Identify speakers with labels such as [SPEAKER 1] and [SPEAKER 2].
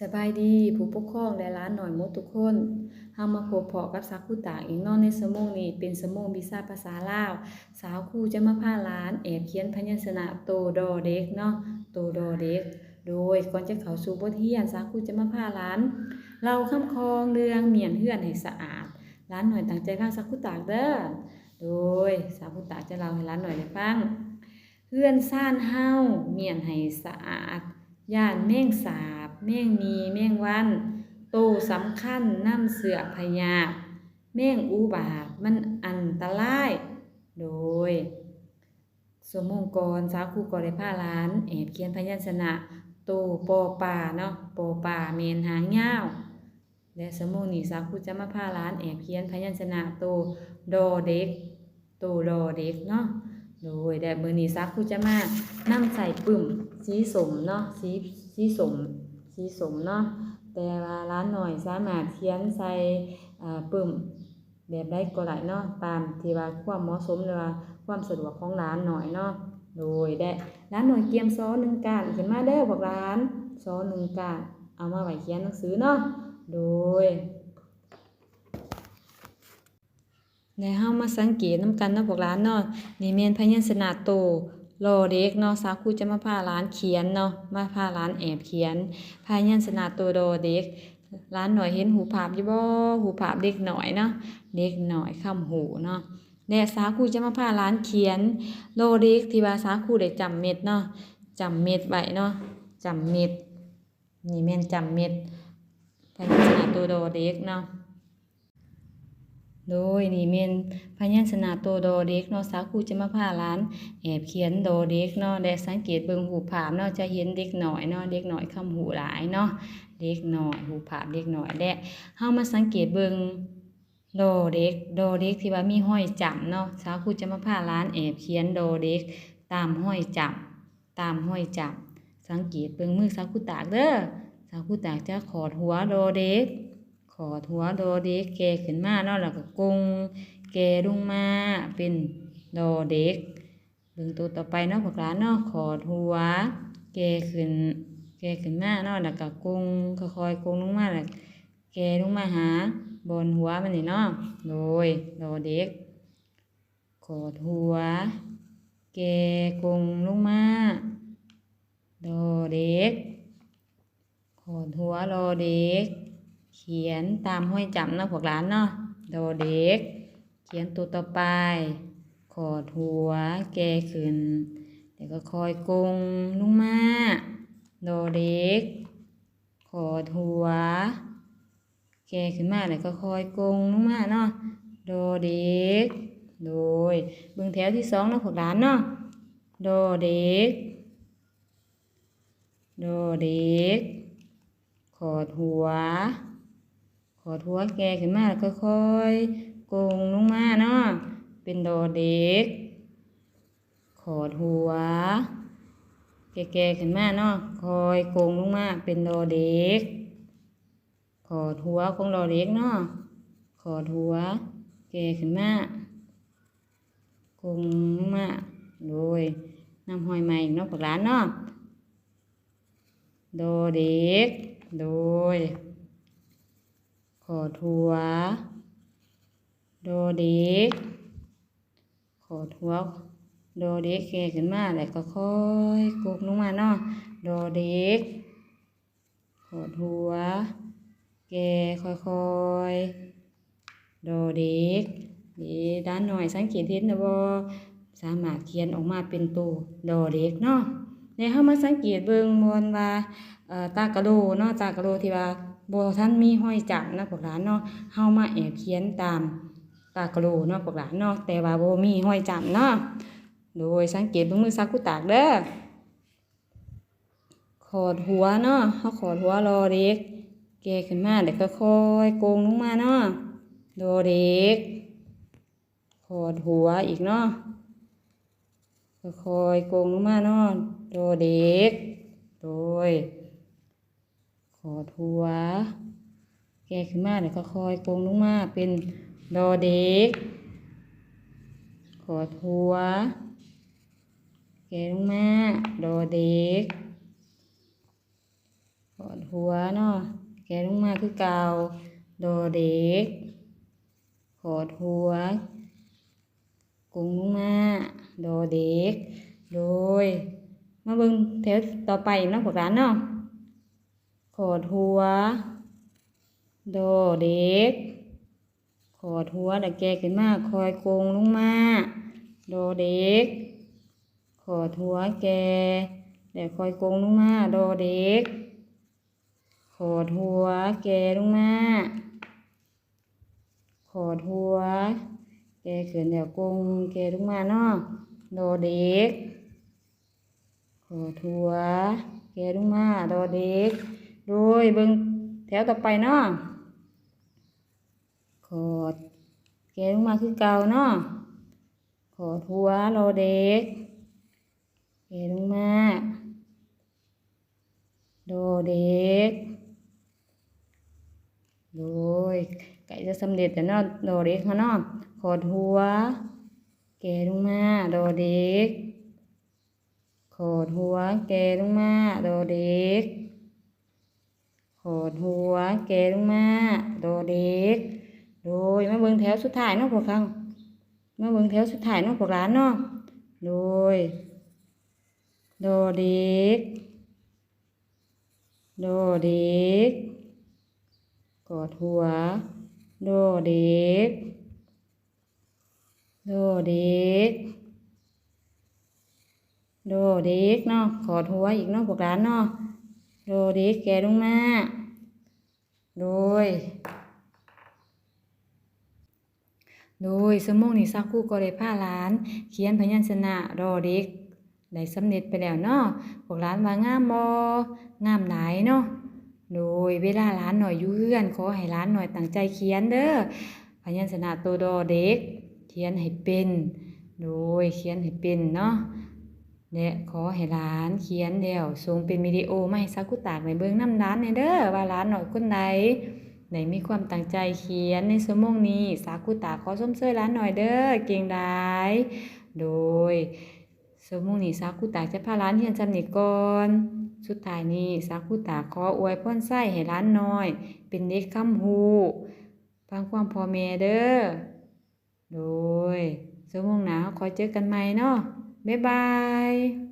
[SPEAKER 1] สบายดีผู้ปกครองและหลานหน้อยหมดทุกคนเฮามาพบพาะกับสักผู้ตางอีกนอกในชั่วโมงนี้เป็นชั่วโมงวิชาภาษาลาว สาวครูจะมาพาหลานแอบเขียนพยัญชนะโตดอเด็กเนาะโตดอเด็ก โดยก่อนจะเข้าสู่บทเรียนสาวครูจะมาพาหลาน เราคำคองเรืองเมียนเฮือนให้สะอาดหลานหน่อยตั้งใจฟังสักผู้ตางเด้อโดยสาวผู้ตางจะเล่าให้หลานหน่อยได้ฟังเฮือนซ่านเฮาเมียนให้สะอาด ย่านแม่งสาบ แม่งมีแม่งวันโตสำคัญน้ำเสือพยา แม่งอุบาทมันอันตราย โดยสมมงกรสาวครูกอได้ผ้าล้านแอบเขียนพยัญชนะโตปอป่าเนาะปอป่าเมนหางยาและสมงนี้สาวครูจะมาผ้าล้านแอบเขียนพยัญชนะโตดอเด็กโตดอเด็กเนาะ โดยแต่เบอร์นี้ซักคุจะมานั่งใส่ปึ่มสีสมเนาะสีสีสมสีสมเนาะแต่ว่าร้านหน่อยสามารถเขียนใส่ปึ่มแบบได้ก็ได้เนาะตามที่ว่าความเหมาะสมหรือว่าความสะดวกของร้านหน่อยเนาะโดยได้ร้านหน่อยเกียมซอหนึ่งการขึ้นมาเด้บอกร้านซอหนึ่งการเอามาไว้เขียนหนังสือเนาะโดย ในเฮามาสังเกตน้ำกันนะพวกหลานเนาะนี่แม่นพยัญชนะโตรอเด็กเนาะสาวครูจะมาพาหลานเขียนเนาะมาพาหลานแอบเขียนพยัญชนะโตรอเด็กหลานหน่อยเห็นหูภาพอยู่บ่หูภาพเด็กหน่อยเนาะเด็กหน่อยคำหูเนาะและสาวครูจะมาพาหลานเขียนโลเด็กที่ว่าสาวครูได้จำเม็ดเนาะจำเม็ดไว้เนาะจำเม็ดนี่แม่นจำเม็ดพยัญชนะโตรอเด็กเนาะ โดยนี่เมนพยัญชนะตัวโดเด็กเนาะสาวครูจะมาพาหลานแอบเขียนโดเด็กเนาะได้สังเกตเบิ่งหูผาพเนาะจะเห็นเด็กหน่อยเนาะเด็กหน่อยคำหูหลายเนาะเด็กหน่อยหูผาพเด็กหน่อยและเฮามาสังเกตเบิ่งโดเด็กโดเด็กที่ว่ามีห้อยจับเนาะสาวครูจะมาพาหลานแอบเขียนโดเด็กตามห้อยจับตามห้อยจับ สังเกตเบิ่งมือสาวครูตากเด้อสาวครูตากจะขอดหัวโดเด็ก ขอดหัวโดเด็กแกขึ้นมาเนาะแล้วก็กงแกลงมาเป็นโดเด็กเบิ่งตัวต่อไปเนาะพวกหลานเนาะขอดหัวแกขึ้นแกขึ้นมาเนาะแล้วก็กงค่อยๆกงลงมาแล้วแกลงมาหาบนหัวมันนี่เนาะโดยโดเด็กขอดหัวแกกงลงมาโดเด็กขอดหัวโดเด็ก ขียนตามห้อยจำเนาะพวกหลานเนาะโดเด็ก เขียนตัวต่อไป ขอดหัว แกขึ้น เดี๋ยวก็คอยกงลุงมาโดเด็ก ขอดหัว แกขึ้นมาแล้วก็คอยกงลุงมาเนาะโดเด็ก โดยเบื้องแถวที่สองเนาะพวกหลานเนาะโดเด็ก โดเด็ก ขอดหัว ขอดหัวแกขึ้นมาแล้วค่อยๆโกงลงมาเนาะเป็นดอเด็ก ขอดหัวแกๆขึ้นมาเนาะคอยโกงลงมาเป็นดอเด็ก ขอดหัวของดอเด็กเนาะขอดหัวแกขึ้นมาโกงลงมาโดยนำหอยใหม่เนาะพวกหลานเนาะโดเด็ก โดย ขอทัว โดเด็ก ขอทัว โดเด็กแกขึ้นมาแล้วก็ค่อยกุกลงมาเนาะ โดเด็ก ขอทัว แกค่อยๆ โดเด็กดีด้านหน่อยสังเกตเห็นนะบ่สามารถเขียนออกมาเป็นตัวโดเด็กเนาะในเฮามาสังเกตเบิ่งมวนว่าตากระโลเนาะตากระโลที่ว่า บ่ทันมีห้อยจับนะพวกหลานเนาะเฮามาแอบเขียนตามตากะโลเนาะพวกหลานเนาะแต่ว่าบ่มีห้อยจับเนาะโดยสังเกตเบิ่งมือซักกุตากเด้อขอดหัวเนาะเฮาขอดหัวรอเด็กแกขึ้นมาเดี๋ยวก็ค่อยโกงลงมาเนาะโดเด็กขอดหัวอีกเนาะค่อยโกงลงมาเนาะโดเด็กโดย อดหัว แกขึ้นมาเดี๋ยวก็คอยโกงลงมาเป็นดอเด็ก ขอดหัว แกลงมาดอเด็ก ขอดหัวหัวเนาะแกลงมาคือเก่าดอเด็ก ขอดหัวกงลงมาดอเด็ก โดย มาเบิ่งแถวต่อไปเนาะพวกหลานเนาะ ขอดหัวดอเด็ก ขอดหัวแล้วแกขึ้นมาคอยโกงลงมาดอเด็ก ขอดหัวแกแล้วคอยโกงลงมาดอเด็ก ขอดหัวแกลงมา ขอดหัว แกขึ้นแล้วโกงแกลงมาเนาะดอเด็กขอดหัวแกลงมาดอเด็ก โดยเบิ่งแถวต่อไปเนาะขอดแกลงมาคือเก่าเนาะขอดหัวรอเด็กแกลงมาโดเด็กโดยไก่จะสำเร็จแล้วเนาะโดเด็กเขาเนาะขอดหัวแกลงมาโดเด็กขอดหัวแกลงมาโดเด็ก ขอดหัว แกลงมาโดเด็ก โดยมาเบิ่งแถวสุดท้ายเนาะพวกเขามาเบิ่งแถวสุดท้ายเนาะพวกร้านเนาะโดย โดเด็ก โดเด็ก กอดหัว โดเด็ก โดเด็ก โดเด็กเนาะกอดหัวอีกเนาะพวกร้านเนาะ ดเด็กแกลงมาโดยโดยสมองนี่ซักคู่ก็ได้ผ้าล้าน เขียนพยัญชนะรอเด็กได้สำเร็จไปแล้วเนาะพวกร้านว่างามบ่งามหลายเนาะโดยเวลาร้านหน่อยอยู่เฮือนขอให้ร้านหน่อยตั้งใจเขียนเด้อพยัญชนะตัวดอเด็ก เขียนให้เป็น โดยเขียนให้เป็นเนาะ และขอให้ร้านเขียนแล้วส่งเป็นวิดีโอไมาให้ซักกุตากในเบิ่งน้ำร้านในเด้อว่าร้านหน่อยคนใดไหนมีความตั้งใจเขียนในสมองนี้สากุตาขอส้มเสื้อร้านหน่อยเด้อเก่งได้โดยสมมุตินี่สาคุตาจะพาร้านเฮียนจำนี่ก่อนสุดท้ายนี้สาคุตาขออวยพรไส้ให้ร้านน้อย เป็นเด็กคำฮูฟังความพ่อแม่เด้อโดยสมมุติหนาคอเจอกันใหม่เนาะ บ๊ายบาย